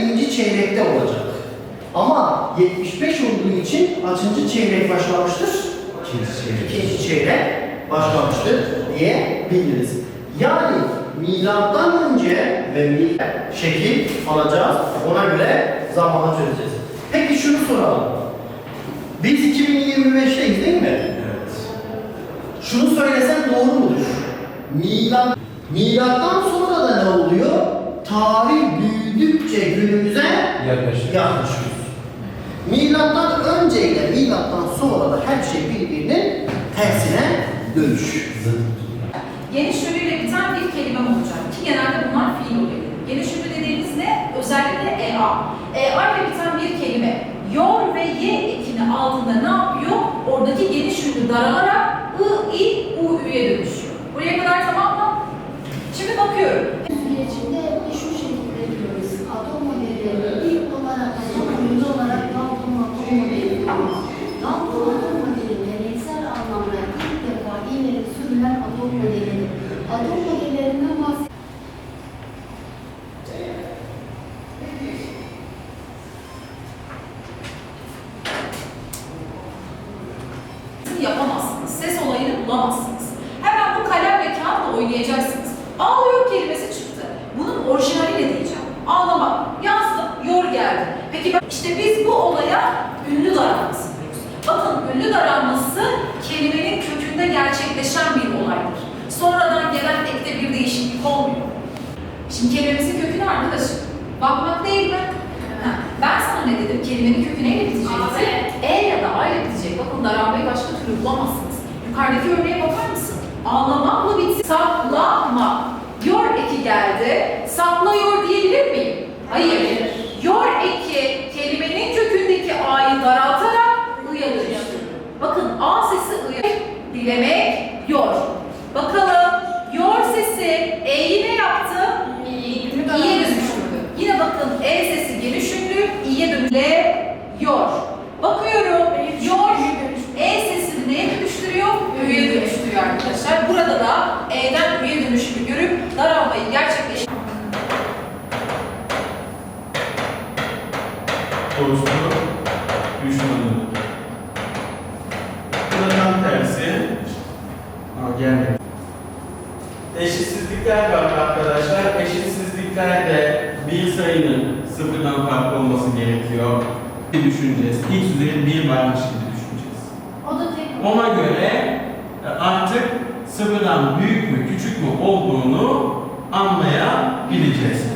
birinci çeyrekte olacak. Ama 75 olduğu için kaçıncı çeyrek başlamıştır? İkinci çeyrek başlamıştır diyebiliriz. Yani milattan önce ve milat şekil alacağız. Ona göre zamanı çözeceğiz. Peki şunu soralım. Biz 2025'teyiz değil mi? Evet. Şunu söylesen doğru mudur? Milat, milattan sonra da ne oluyor? Yaklaşık. yaklaşıyoruz. Milattan önce ile milattan sonra da her şey birbirinin tersine dönüş. Geniş ünlüyle biten bir kelimem olacak ki genelde bunlar fiil oluyor. Geniş ünlü dediğimiz ne? Özellikle EA. EA ile biten bir kelime yor ve y ekini aldığında ne yapıyor? Oradaki geniş ünlü daralarak I, I, U, Ü'ye dönüşüyor. Buraya kadar tamam mı? Şimdi bakıyorum. sürecinde şu şekilde diyoruz. Atom modelleri ilk olarak atom ünlü olarak Dalton atom modeli diyoruz. Dalton atom modeli deneysel anlamda ilk defa sürülen atom modelidir. Atom modellerinden bahsediyoruz. yapamazsınız. Ses olayını bulamazsınız. Hemen bu kalemle kağıtla oynayacaksınız. Ağlıyor kelimesi çıktı. Bunun orijinali diyeceğim? Ağlamak. Yazdım, yor geldi. Peki işte biz bu olaya ünlü daralması. Bakın ünlü daralması kelimenin kökünde gerçekleşen bir ekte bir değişiklik olmuyor. Şimdi kelimemizin kökü ne arkadaşım? Bakmak değil mi? Ha, Ben sana ne dedim? Kelimenin kökü neyle bitecekti? E ya da A ile bitecek. Bakın daralmayı başka türlü bulamazsınız. Yukarıdaki örneğe bakar mısın? Ağlamakla bitsin. Saklama. Yor eki geldi. Saklıyor diyebilir miyim? Hayır. Yor eki kelimenin kökündeki A'yı daraltarak I'ya dönüştürür. Bakın A sesi I'ya dilemek yor. Bakalım yor sesi E'yi ne yaptı? İ'ye dönüştürdü. Yine bakın E sesi geniş ünlü, İ'ye dönüle yor. Bakıyorum, yor, E sesini neye dönüştürüyor? Ü'ye dönüştürüyor arkadaşlar. Burada da E'den Ü'ye dönüşümü görüp daralmayı gerçekleştiriyor. Doğrusu düşmanı. Bu da tam tersi. Aa, gelmedi. Eşitsizlikler var arkadaşlar. Eşitsizliklerde bir sayının sıfırdan farklı olması gerekiyor. Düşüneceğiz. X üzeri bir varmış gibi düşüneceğiz. O da tek Ona göre e, artık sıfırdan büyük mü küçük mü olduğunu anlayabileceğiz.